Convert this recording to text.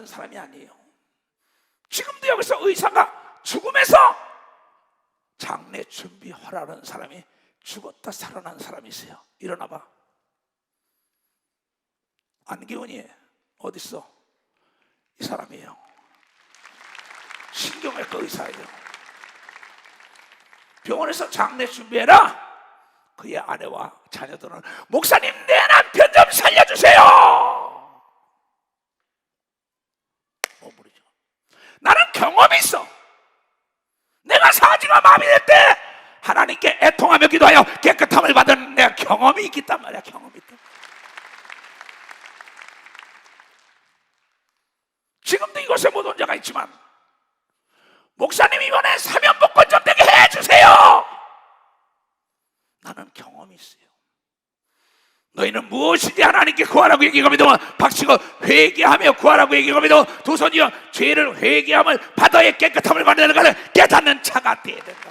받은 사람이 아니에요. 지금도 여기서 의사가 죽음에서 장례 준비하라는 사람이 죽었다 살아난 사람이 있어요. 일어나 봐. 안기훈이 어딨어? 이 사람이에요. 신경외과 의사예요. 병원에서 장례 준비해라. 그의 아내와 자녀들은 목사님 내 남편 좀 살려주세요. 어, 모르죠. 나는 경험이 있어. 내가 사지가 마비될 때 하나님께 애통하며 기도하여 깨끗함을 받은 내 경험이 있기 단 말이야. 경험이 있다. 지금도 이곳에 못 온 자가 있지만 목사님 이번에 사면 복권 좀 되게 해주세요. 나는 경험이 있어요. 너희는 무엇이지 하나님께 구하라고 얘기하거든 박치고 회개하며 구하라고 얘기하거든 두 손이여 죄를 회개함을 받아야 깨끗함을 받는 것을 깨닫는 차가 되어야 된다.